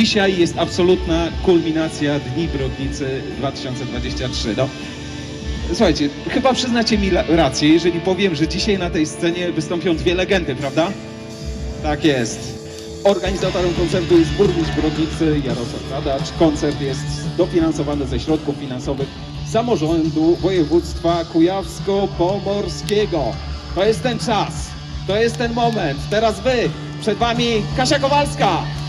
Dzisiaj jest absolutna kulminacja Dni Brodnicy 2023. No, słuchajcie, chyba przyznacie mi rację, jeżeli powiem, że dzisiaj na tej scenie wystąpią dwie legendy, prawda? Tak jest. Organizatorem koncertu jest burmistrz Brodnicy Jarosław Radacz. Koncert jest dofinansowany ze środków finansowych samorządu województwa kujawsko-pomorskiego. To jest ten czas, to jest ten moment. Teraz wy, przed wami Kasia Kowalska.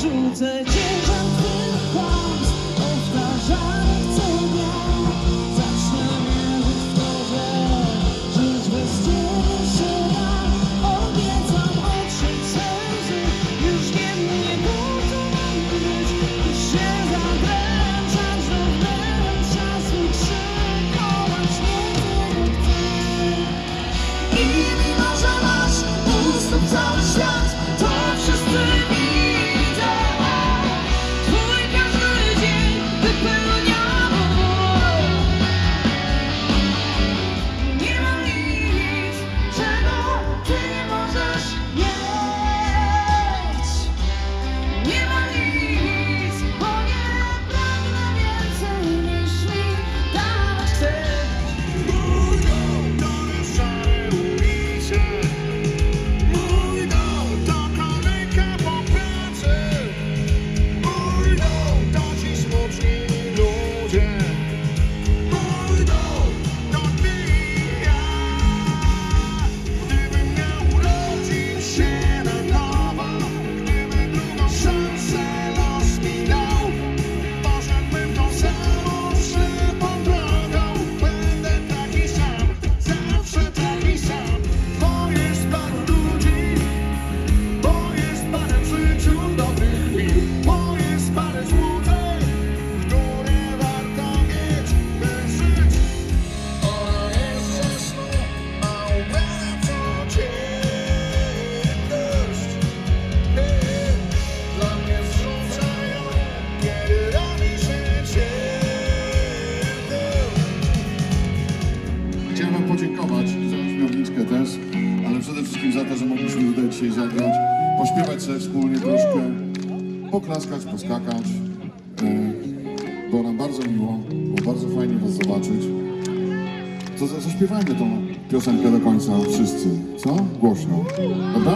住在天堂 Wam podziękować za śmiałniczkę też, ale przede wszystkim za to, że mogliśmy tutaj dzisiaj zagrać, pośpiewać sobie wspólnie troszkę, poklaskać, poskakać. Yy, Było nam bardzo miło, było bardzo fajnie Was zobaczyć. To za- zaśpiewajmy tą piosenkę do końca wszyscy, co? Głośno, dobra?